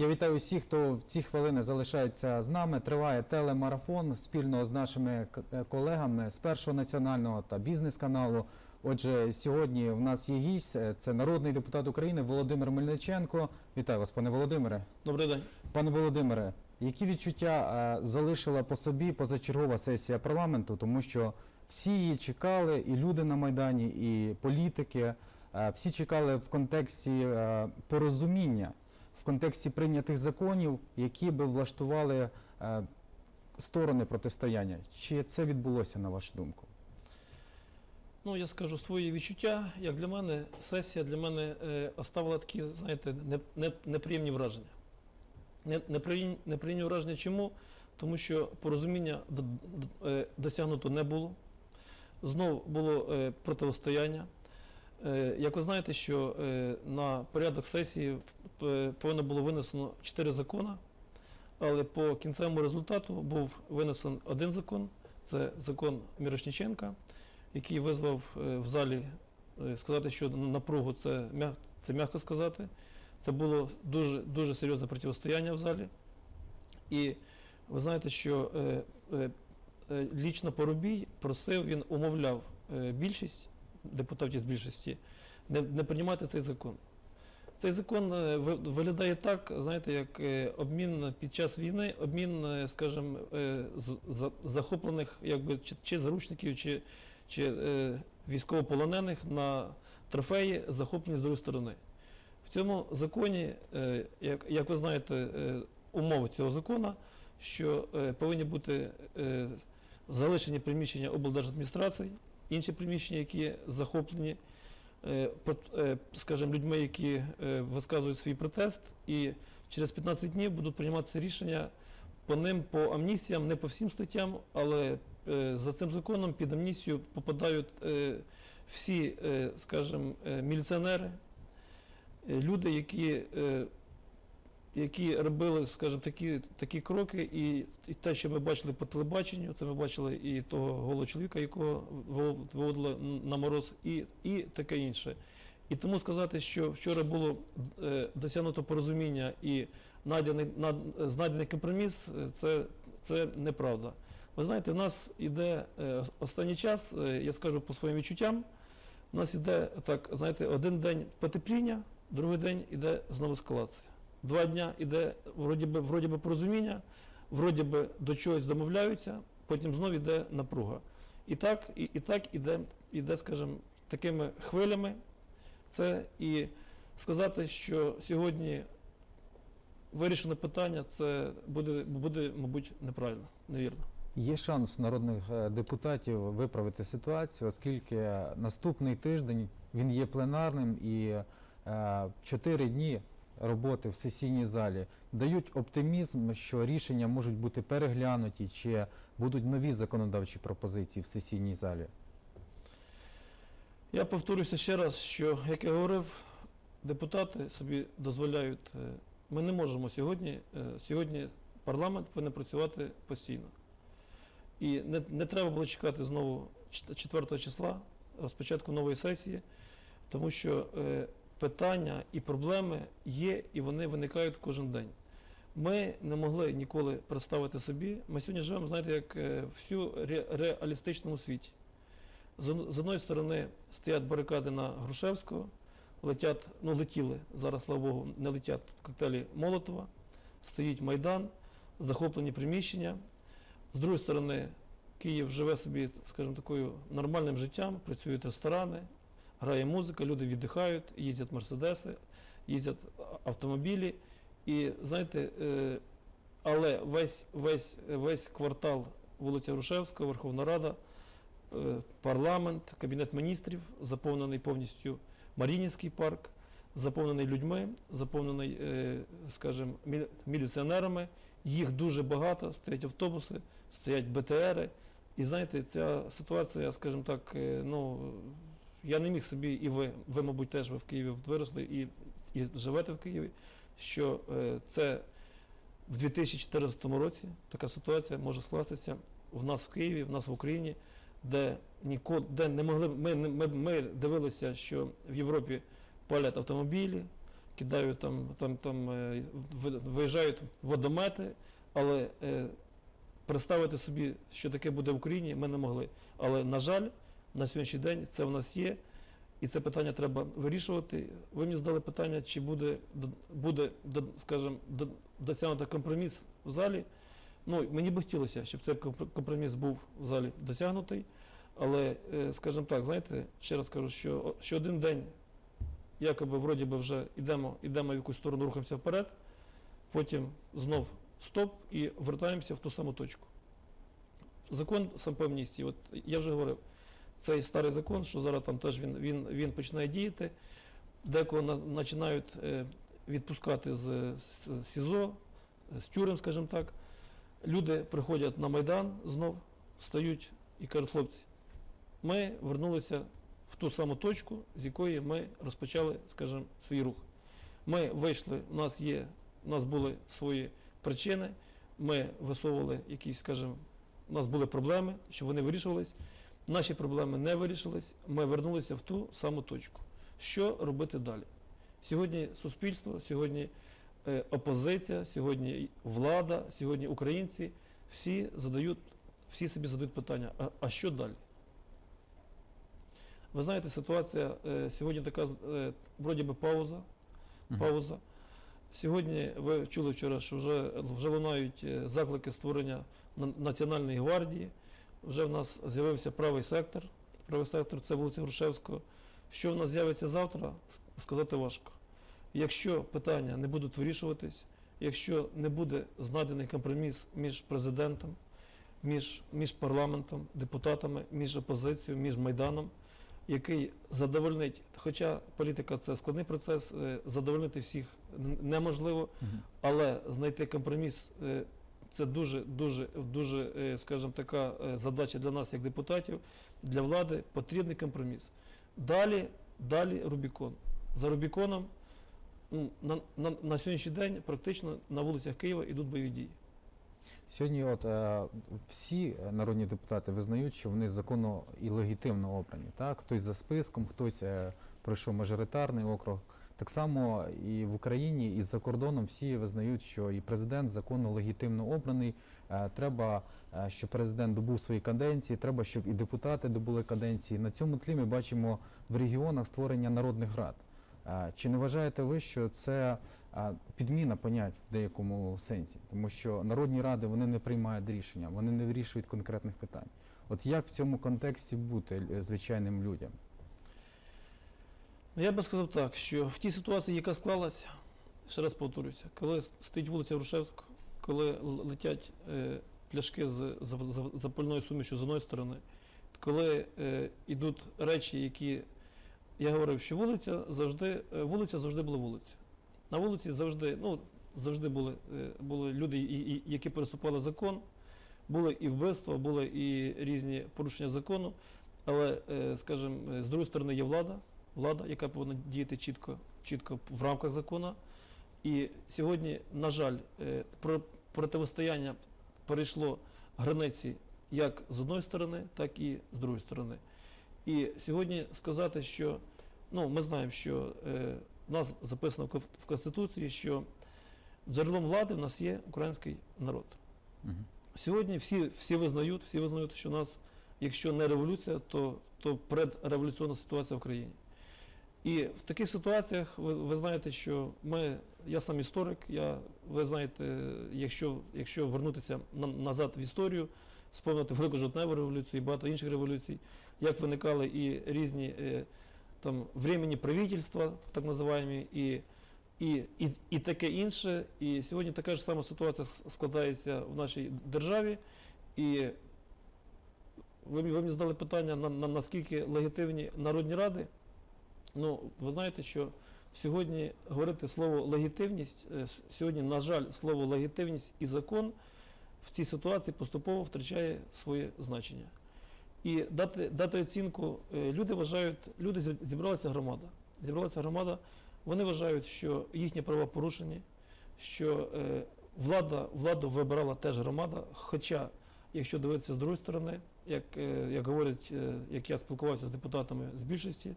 Я вітаю усіх, хто в ці хвилини залишається з нами. Триває телемарафон спільно з нашими е, колегами з першого національного та бізнес-каналу. Отже, сьогодні в нас є гість, е, це народний депутат України Володимир Мельниченко. Вітаю вас, пане Володимире. Добрий день. Пане Володимире, які відчуття е, залишила по собі позачергова сесія парламенту, тому що всі її чекали, і люди на майдані, і політики, всі чекали в контексті порозуміння, контексті прийнятих законів, які би влаштували е, сторони протистояння. Чи це відбулося на вашу думку? Ну, я скажу свої відчуття. Як для мене, сесія для мене е, оставила такі, знаєте, не, не, неприємні враження. Не, неприємні, неприємні враження чому? Тому що порозуміння е, досягнуто не було. Знов було е, протистояння. Е, як ви знаєте, що е, на порядок сесії е, повинно було винесено 4 закони, але по кінцевому результату був винесен один закон, це закон Мірошніченка, який визвав в залі сказати, що напругу це, це м'яко сказати. Це було дуже, дуже серйозне протистояння в залі. І ви знаєте, що лічно Поробій просив, він умовляв більшість депутатів з більшості не, не приймати цей закон. Цей закон е, виглядає так, знаєте, як е, обмін під час війни, обмін, е, скажімо, захоплених якби, чи, чи заручників, чи, чи військовополонених на трофеї, захоплені з другої сторони. В цьому законі, як, як ви знаєте, умови цього закону, що повинні бути залишені приміщення облдержадміністрацій, інші приміщення, які захоплені, е, е, скажімо, людьми, які е, висказують свій протест, і через 15 днів будуть прийматися рішення по ним по амністіям, не по всім статтям, але за цим законом під амністію попадають всі, скажімо, міліціонери, люди, які, які робили, скажімо, такі, такі кроки, і, і те, що ми бачили по телебаченню, це ми бачили і того голого чоловіка, якого вив- виводили на мороз, і, і таке інше. І тому сказати, що вчора було е, досягнуто порозуміння і знайдений, над, знайдений компроміс, е, це, це неправда. Ви знаєте, в нас іде е, останній час, е, я скажу по своїм відчуттям, у нас іде так, знаєте, один день потепління, другий день іде знову ескалація. Два дня іде вроді би, вроді би порозуміння, вроді би до чогось домовляються, потім знову йде напруга. І так, і, і так іде, іде, скажімо, такими хвилями. Це і сказати, що сьогодні вирішено питання, це буде, буде мабуть, неправильно, невірно. Є шанс народних е, депутатів виправити ситуацію, оскільки наступний тиждень він є пленарним і е, чотири дні роботи в сесійній залі дають оптимізм, що рішення можуть бути переглянуті чи будуть нові законодавчі пропозиції в сесійній залі. Я повторюся ще раз, що, як я говорив, депутати собі дозволяють. е, Ми не можемо сьогодні, е, сьогодні парламент повинен працювати постійно. І не, не треба було чекати знову 4 числа, розпочатку нової сесії, тому що е, питання і проблеми є, і вони виникають кожен день. Ми не могли ніколи представити собі. Ми сьогодні живемо, знаєте, як е, всю ре- реалістичному світі. З, од- з одної сторони стоять барикади на Грушевського, летять, ну летіли, зараз, слава Богу, не летять коктейлі Молотова, стоїть Майдан, захоплені приміщення. З другої сторони, Київ живе собі, скажімо, такою нормальним життям, працюють ресторани, грає музика, люди віддихають, їздять мерседеси, їздять автомобілі. І знаєте, е, але весь, весь, весь квартал вулиця Грушевського, Верховна Рада, е, парламент, кабінет міністрів, заповнений повністю Марінівський парк, заповнений людьми, заповнений, е, скажімо, міліціонерами. Їх дуже багато, стоять автобуси, стоять БТРи. І знаєте, ця ситуація, скажімо так, ну я не міг собі, і ви, ви, мабуть, теж ви в Києві виросли і, і живете в Києві, що е, це в 2014 році така ситуація може скластися в нас в Києві, в нас в Україні, де ніколи, де не могли ми, ми, ми дивилися, що в Європі палять автомобілі, кидають там, там, там е, виїжджають водомети, але е, представити собі, що таке буде в Україні, ми не могли. Але, на жаль, на сьогоднішній день це в нас є, і це питання треба вирішувати. Ви мені задали питання, чи буде, буде скажімо, досягнути компроміс в залі. Ну, мені би хотілося, щоб цей компроміс був в залі досягнутий. Але, е, скажімо так, знаєте, ще раз кажу, що, що один день, якоби вроді би вже йдемо, йдемо в якусь сторону, рухаємося вперед, потім знов стоп і вертаємося в ту саму точку. Закон сам по амністії, от я вже говорив, цей старий закон, що зараз там теж він, він, він починає діяти, декого на, починають е, відпускати з СІЗО, з тюрем, скажімо так. Люди приходять на Майдан знов, стають і кажуть, хлопці, ми вернулися в ту саму точку, з якої ми розпочали, скажімо, свій рух. Ми вийшли, у нас є, у нас були свої причини, ми висовували якісь, скажімо, у нас були проблеми, щоб вони вирішувались. Наші проблеми не вирішились, ми вернулися в ту саму точку. Що робити далі? Сьогодні суспільство, сьогодні е, опозиція, сьогодні влада, сьогодні українці всі задають, всі собі задають питання, а, а що далі? Ви знаєте, ситуація е, сьогодні така, е, вроді би пауза, пауза. Сьогодні ви чули вчора, що вже, вже лунають заклики створення Національної гвардії. Вже в нас з'явився правий сектор. Правий сектор це вулиця Грушевського. Що в нас з'явиться завтра, сказати важко. Якщо питання не будуть вирішуватись, якщо не буде знайдений компроміс між президентом, між, між парламентом, депутатами, між опозицією, між Майданом, який задовольнить, хоча політика це складний процес, е, задовольнити всіх неможливо, але знайти компроміс е, це дуже, дуже, дуже, е, скажімо, така е, задача для нас, як депутатів, для влади потрібний компроміс. Далі, далі Рубікон. За Рубіконом ну, на, на, на сьогоднішній день практично на вулицях Києва йдуть бойові дії. Сьогодні от е, всі народні депутати визнають, що вони законно і легітимно обрані. Так? Хтось за списком, хтось е, пройшов мажоритарний округ. Так само і в Україні, і за кордоном всі визнають, що і президент законно легітимно обраний. Е, Треба, е, щоб президент добув свої каденції, треба, щоб і депутати добули каденції. На цьому тлі ми бачимо в регіонах створення народних рад. Е, Чи не вважаєте ви, що це підміна понять в деякому сенсі, тому що народні ради вони не приймають рішення, вони не вирішують конкретних питань. От як в цьому контексті бути звичайним людям? Ну, Я би сказав так, що в тій ситуації, яка склалася, ще раз повторюся, коли стоїть вулиця Грушевського, коли летять е, пляшки з за- за- запальною сумішю з одної сторони, коли е, йдуть речі, які я говорив, що вулиця завжди, е, вулиця завжди була вулиця. На вулиці завжди, ну, завжди були, е, були люди, які переступали закон, були і вбивства, були і різні порушення закону. Але, е, скажімо, з другої сторони є влада, влада, яка повинна діяти чітко, чітко в рамках закону. І сьогодні, на жаль, е, про- противостояння перейшло границі як з одної сторони, так і з другої сторони. І сьогодні сказати, що ну, ми знаємо, що е, у нас записано в Конституції, що джерелом влади в нас є український народ. Мгм. Сьогодні всі, всі визнають, всі визнають, що у нас, якщо не революція, то, то предреволюційна ситуація в країні. І в таких ситуаціях ви, ви знаєте, що ми, я сам історик, я, ви знаєте, якщо, якщо вернутися на, назад в історію, спомнити Велику Жовтневу революцію і багато інших революцій, як виникали і різні е, там временні правительства, так називаємо, і, і, і, і таке інше. І сьогодні така ж сама ситуація складається в нашій державі. І ви, ви мені задали питання, на, на, наскільки легітимні народні ради. Ну, ви знаєте, що сьогодні говорити слово легітимність, е, сьогодні, на жаль, слово легітимність і закон в цій ситуації поступово втрачає своє значення. І дати, дати оцінку, е, люди вважають, люди зібралася громада. Зібралася громада, вони вважають, що їхні права порушені, що е, влада, владу вибирала теж громада. Хоча, якщо дивитися з другої сторони, як, як говорять, як я спілкувався з депутатами з більшості,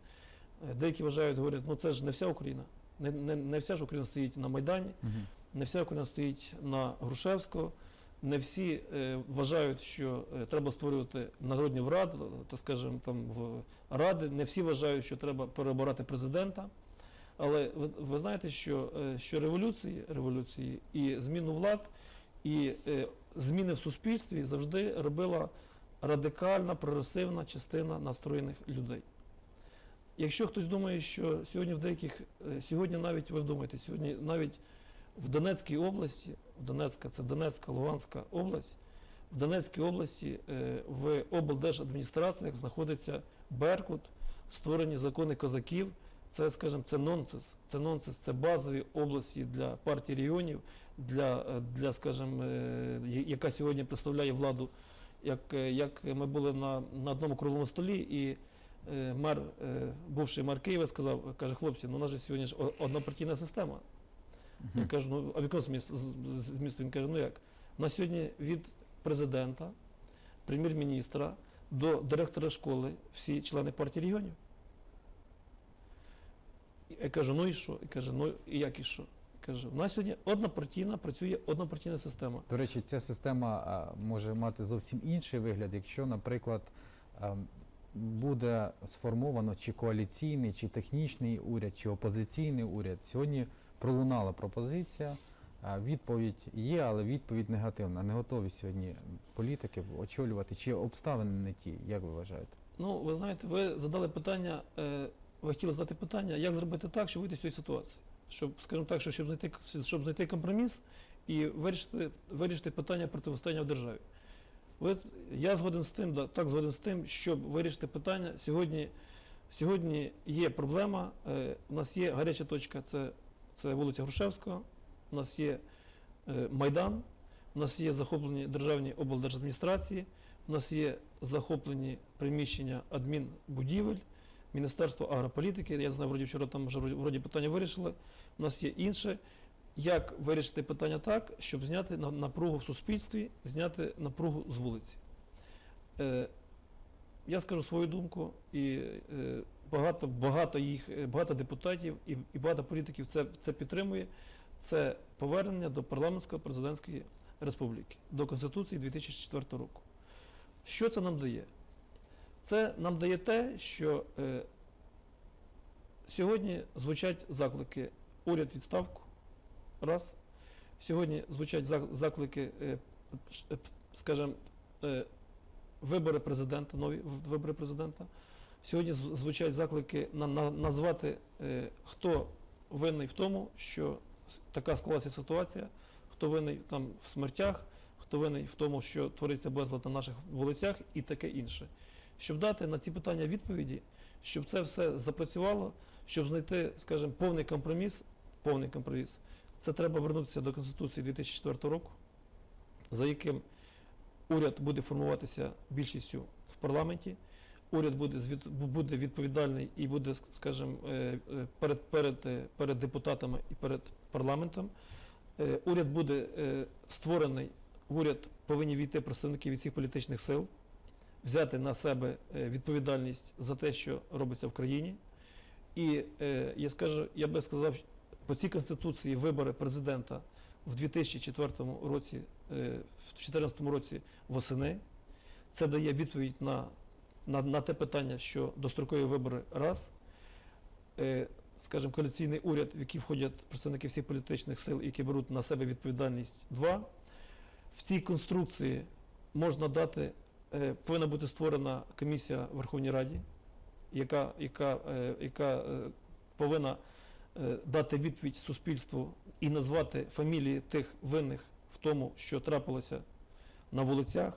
деякі вважають, говорять, ну це ж не вся Україна. Не, не, не вся ж Україна стоїть на Майдані, Мгм. не вся Україна стоїть на Грушевського. Не всі е, вважають, що е, треба створювати народні ради, так скажемо, там в ради. Не всі вважають, що треба переобирати президента. Але ви, ви знаєте, що, е, що революції, революції і зміну влад, і е, зміни в суспільстві завжди робила радикальна, прогресивна частина настроєних людей. Якщо хтось думає, що сьогодні в деяких, е, сьогодні навіть ви вдумаєте, сьогодні навіть в Донецькій області, в Донецька, це Донецька, Луганська область, в Донецькій області е, в облдержадміністраціях знаходиться Беркут, створені закони козаків. Це, скажімо, це нонсенс. Це нонсенс, це базові області для партії регіонів, для, е, для скажімо, яка сьогодні представляє владу. Як, як ми були на, на одному круглому столі, і мер, е, бувший мер Києва сказав, каже, хлопці, ну у нас же сьогодні ж однопартійна система. Я кажу, ну а в якому зміст- з- змісту? Він каже, ну як? На сьогодні від президента, прем'єр-міністра до директора школи всі члени партії регіонів. Я кажу, ну і що? І каже, ну і як і що? Каже, у нас сьогодні однопартійна, працює однопартійна система. До речі, ця система може мати зовсім інший вигляд, якщо, наприклад, ем, буде сформовано чи коаліційний, чи технічний уряд, чи опозиційний уряд. Сьогодні пролунала пропозиція. Відповідь є, але відповідь негативна. Не готові сьогодні політики очолювати. Чи обставини не ті, як ви вважаєте? Ну, ви знаєте, ви задали питання, е, ви хотіли задати питання, як зробити так, щоб вийти з цієї ситуації. Щоб, скажімо так, що щоб знайти, щоб знайти компроміс і вирішити, вирішити питання протистояння в державі. Я згоден з тим, так згоден з тим, щоб вирішити питання. Сьогодні, сьогодні є проблема, е, у нас є гаряча точка, це, це вулиця Грушевського, у нас є е, Майдан, у нас є захоплені державні облдержадміністрації, у нас є захоплені приміщення адмінбудівель, Міністерство агрополітики. Я знаю, вроді вчора там вже вроді питання вирішили. У нас є інше. Як вирішити питання так, щоб зняти на- напругу в суспільстві, зняти напругу з вулиці? Е, я скажу свою думку, і е, багато, багато їх, е, багато депутатів і, і багато політиків це, це підтримує. Це повернення до парламентсько-президентської республіки, до Конституції 2004 року. Що це нам дає? Це нам дає те, що е, сьогодні звучать заклики уряд відставку. Раз. Сьогодні звучать заклики, е, е, скажімо, е, вибори президента, нові вибори президента. Сьогодні звучать заклики на, на, назвати, хто винний в тому, що така склалася ситуація, хто винний там в смертях, хто винний в тому, що твориться безлад на наших вулицях і таке інше. Щоб дати на ці питання відповіді, щоб це все запрацювало, щоб знайти, скажімо, повний компроміс, повний компроміс, це треба вернутися до Конституції 2004 року, за яким уряд буде формуватися більшістю в парламенті, уряд буде, буде відповідальний і буде, скажімо, е, е, перед, перед, е, перед депутатами і перед парламентом. Уряд буде створений, в уряд повинні війти представники від всіх політичних сил, взяти на себе відповідальність за те, що робиться в країні. І я скажу, я би сказав, по цій конституції вибори президента в 2004 році, е, в 2014 році восени. Це дає відповідь на, на, на те питання, що дострокові вибори раз. Е, скажімо, коаліційний уряд, в який входять представники всіх політичних сил, які беруть на себе відповідальність два. В цій конструкції можна дати, е, повинна бути створена комісія в Верховній Раді, яка, яка, яка повинна дати відповідь суспільству і назвати фамілії тих винних в тому, що трапилося на вулицях,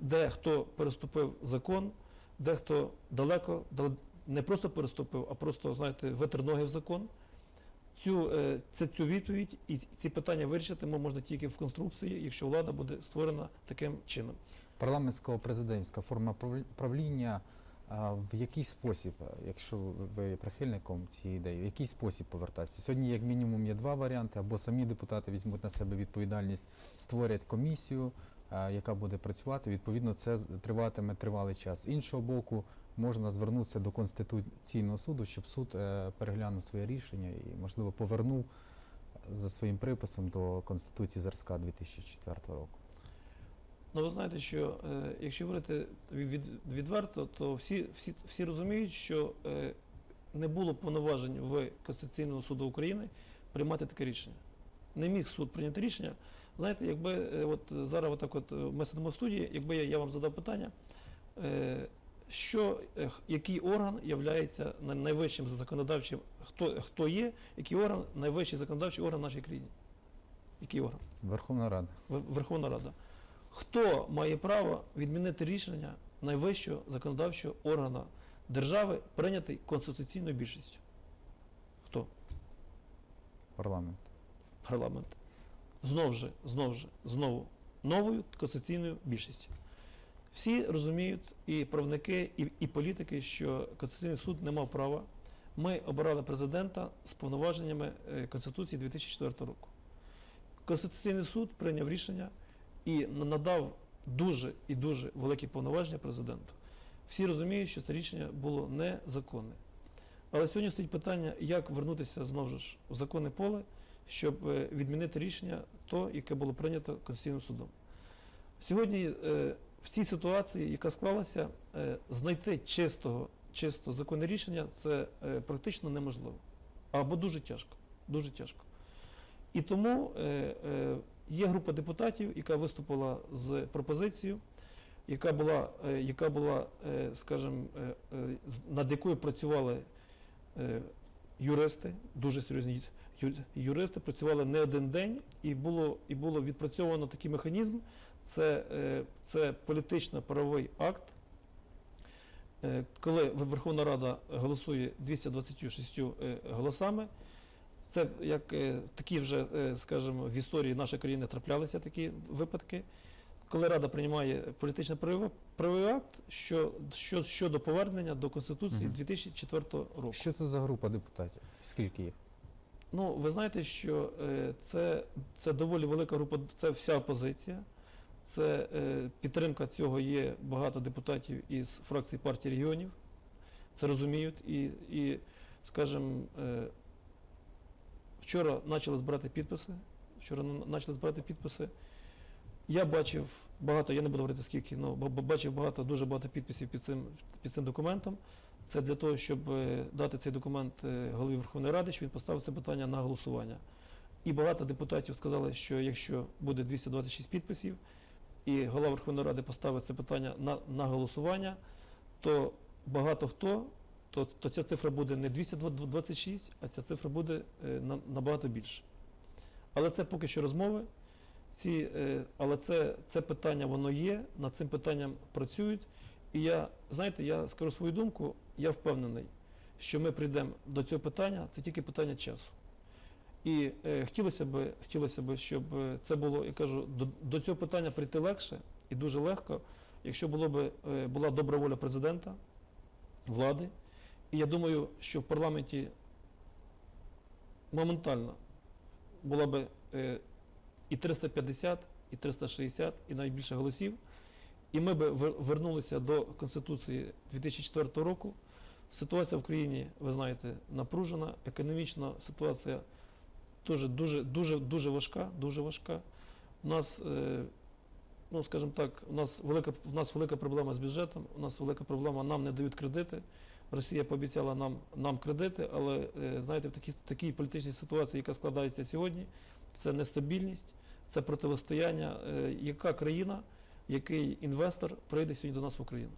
де хто переступив закон, де хто далеко не просто переступив, а просто, знаєте, витер ноги в закон. Цю, е, це, цю відповідь і ці питання вирішити мо- можна тільки в конструкції, якщо влада буде створена таким чином. Парламентсько-президентська форма правлі- правління а, в який спосіб, якщо ви прихильником цієї ідеї, в який спосіб повертатися? Сьогодні, як мінімум, є два варіанти: або самі депутати візьмуть на себе відповідальність, створять комісію, яка буде працювати. Відповідно, це триватиме тривалий час. З іншого боку, можна звернутися до Конституційного суду, щоб суд е, переглянув своє рішення і, можливо, повернув за своїм приписом до Конституції зразка 2004 року. Ну, ви знаєте, що е, якщо говорити від, від- відверто, то всі, всі, всі розуміють, що е, не було повноважень в Конституційного суду України приймати таке рішення. Не міг суд прийняти рішення. Знаєте, якби е, от зараз отак от е, ми сидимо в студії, якби я, я вам задав питання, е, що, е, який орган є найвищим законодавчим, хто, хто є, який орган найвищий законодавчий орган в нашій країні? Який орган? Верховна Рада. Вер- Верховна Рада. Хто має право відмінити рішення найвищого законодавчого органу держави, прийнятий конституційною більшістю? Хто? Парламент. Парламент. Знов же, знов же, знову новою конституційною більшістю. Всі розуміють, і правники, і, і політики, що Конституційний суд не мав права. Ми обирали президента з повноваженнями е, Конституції 2004 року. Конституційний суд прийняв рішення і на- надав дуже і дуже великі повноваження президенту. Всі розуміють, що це рішення було незаконне. Але сьогодні стоїть питання, як вернутися знову ж в законне поле, щоб е, відмінити рішення, то, яке було прийнято Конституційним судом. Сьогодні е, в цій ситуації, яка склалася, е, знайти чистого, чисто законне рішення це практично неможливо. Або дуже тяжко. Дуже тяжко. І тому є група депутатів, яка виступила з пропозицією, яка була, е, яка була е, скажімо, е, над якою працювали юристи, дуже серйозні юристи, працювали не один день, і було, і було відпрацьовано такий механізм. Це, це політично-правовий акт. Коли Верховна Рада голосує 226 е, голосами, це як е, такі вже, е, скажімо, в історії нашої країни траплялися такі випадки, коли Рада приймає політично правовий правовий що, що, щодо повернення до Конституції Мгм. 2004 року. Що це за група депутатів? Скільки їх? Ну, ви знаєте, що е, це, це доволі велика група, це вся опозиція. Це підтримка цього є багато депутатів із фракції партії регіонів. Це розуміють. І, і скажімо, вчора почали збирати підписи. Вчора почали збирати підписи. Я бачив багато, я не буду говорити скільки, але бачив багато, дуже багато підписів під цим, під цим документом. Це для того, щоб е, дати цей документ е, голові Верховної Ради, щоб він поставив це питання на голосування. І багато депутатів сказали, що якщо буде 226 підписів, і голова Верховної Ради поставить це питання на, на голосування, то багато хто, то, то ця цифра буде не 226, а ця цифра буде е, на- набагато більше. Але це поки що розмови. Ці, е, але це, це питання воно є, над цим питанням працюють. І я, знаєте, я скажу свою думку, я впевнений, що ми прийдемо до цього питання, це тільки питання часу. І е, хотілося б, хотілося б, щоб е, це було, я кажу, до, до цього питання прийти легше і дуже легко, якщо було б, е, була добра воля президента, влади. Я думаю, що в парламенті моментально була б е, і 350, і 360, і навіть більше голосів. І ми б вернулися до Конституції 2004 року. Ситуація в країні, ви знаєте, напружена, економічна ситуація дуже, дуже, дуже, дуже важка, дуже важка. У нас, е, ну скажімо так, у нас велика, у нас велика проблема з бюджетом, у нас велика проблема, нам не дають кредити. Росія пообіцяла нам, нам кредити, але е, знаєте, в такій, такій політичній ситуації, яка складається сьогодні, це нестабільність, це противостояння, е, яка країна, який інвестор прийде сьогодні до нас в Україну.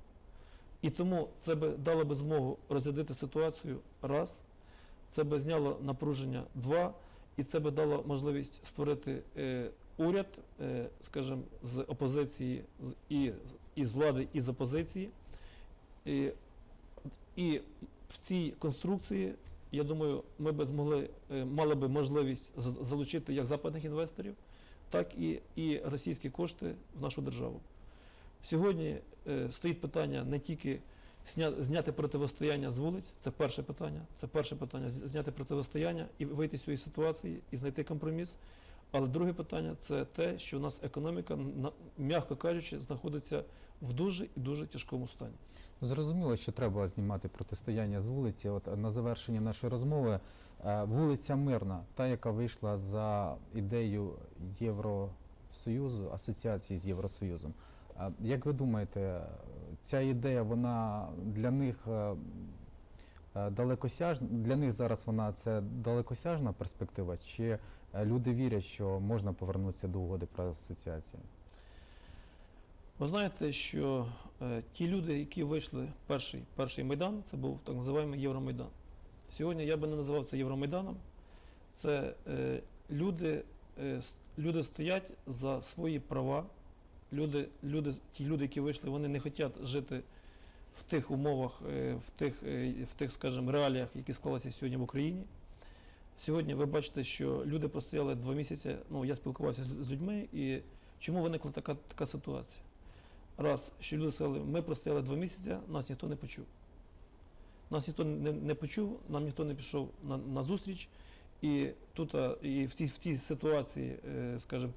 І тому це би дало би змогу розрядити ситуацію раз, це би зняло напруження два, і це би дало можливість створити е, уряд, е, скажімо, з опозиції і, і з влади, і з опозиції. І, і в цій конструкції, я думаю, ми би змогли, е, мали би можливість залучити як западних інвесторів, так і, і російські кошти в нашу державу. Сьогодні е, стоїть питання не тільки сня- зняти противостояння з вулиць, це перше питання. Це перше питання зняти противостояння і вийти з цієї ситуації і знайти компроміс. Але друге питання це те, що у нас економіка, м'яко кажучи, знаходиться в дуже і дуже тяжкому стані. Зрозуміло, що треба знімати протистояння з вулиці. От на завершення нашої розмови е, вулиця Мирна, та яка вийшла за ідею Євросоюзу, асоціації з Євросоюзом. Як ви думаєте, ця ідея вона для них е, е, далекосяжна? Для них зараз вона це далекосяжна перспектива? Чи е, люди вірять, що можна повернутися до угоди про асоціацію? Ви знаєте, що е, ті люди, які вийшли перший, перший майдан, це був так називаємо Євромайдан. Сьогодні я би не називав це Євромайданом. Це е, люди, е, люди стоять за свої права. Люди, люди, ті люди, які вийшли, вони не хочуть жити в тих умовах, е, в тих, е, в тих, скажімо, реаліях, які склалися сьогодні в Україні. Сьогодні ви бачите, що люди простояли два місяці. Ну, я спілкувався з, з людьми, і чому виникла така, така ситуація? Раз, що люди сказали, ми простояли два місяці, нас ніхто не почув. Нас ніхто не, не почув, нам ніхто не пішов на, на зустріч. І тут і в тій, в тій ситуації, е, скажімо,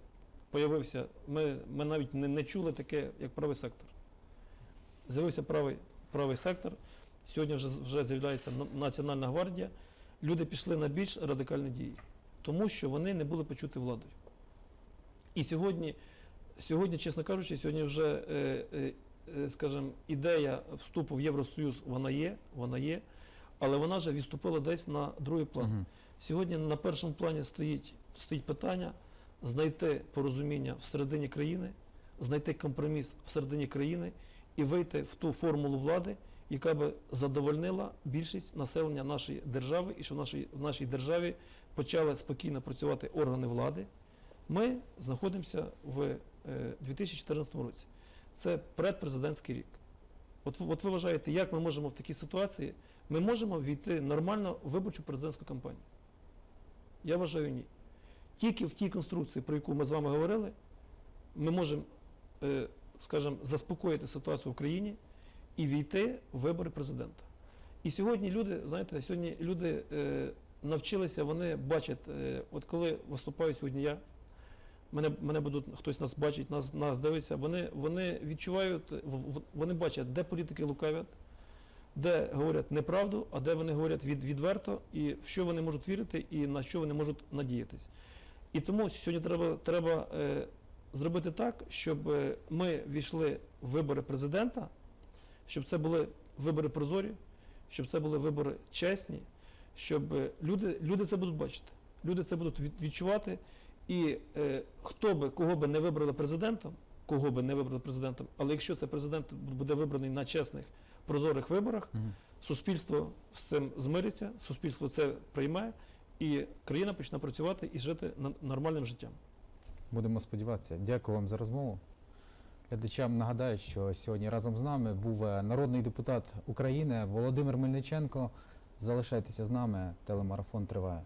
появився, ми, ми навіть не, не чули таке, як правий сектор. З'явився правий, правий сектор. Сьогодні вже, вже з'являється Національна гвардія. Люди пішли на більш радикальні дії, тому що вони не були почуті владою. І сьогодні, сьогодні, чесно кажучи, сьогодні вже, е, е, е, скажімо, ідея вступу в Євросоюз, вона є, вона є, але вона вже відступила десь на другий план. Мгм. Сьогодні на першому плані стоїть, стоїть питання знайти порозуміння всередині країни, знайти компроміс всередині країни і вийти в ту формулу влади, яка би задовольнила більшість населення нашої держави, і що в нашій, в нашій державі почали спокійно працювати органи влади. Ми знаходимося в 2014 році. Це предпрезидентський рік. От, от ви вважаєте, як ми можемо в такій ситуації, ми можемо війти нормально в виборчу президентську кампанію? Я вважаю ні. Тільки в тій конструкції, про яку ми з вами говорили, ми можемо, е, скажімо, заспокоїти ситуацію в країні і війти в вибори президента. І сьогодні люди, знаєте, сьогодні люди е, навчилися, вони бачать, е, от коли виступаю сьогодні я, мене, мене будуть, хтось нас бачить, нас, нас дивиться, вони, вони відчувають, вони бачать, де політики лукавять, де говорять неправду, а де вони говорять від, відверто, і в що вони можуть вірити, і на що вони можуть надіятись. І тому сьогодні треба, треба е, зробити так, щоб е, ми війшли в вибори президента, щоб це були вибори прозорі, щоб це були вибори чесні, щоб е, люди, люди це будуть бачити, люди це будуть відчувати. І е, хто би, кого би не вибрали президентом, кого би не вибрали президентом, але якщо цей президент буде вибраний на чесних, прозорих виборах, Мгм. суспільство з цим змириться, суспільство це прийме, і країна почне працювати і жити нормальним життям. Будемо сподіватися. Дякую вам за розмову. Глядачам нагадаю, що сьогодні разом з нами був е, народний депутат України Володимир Мельниченко. Залишайтеся з нами, телемарафон триває.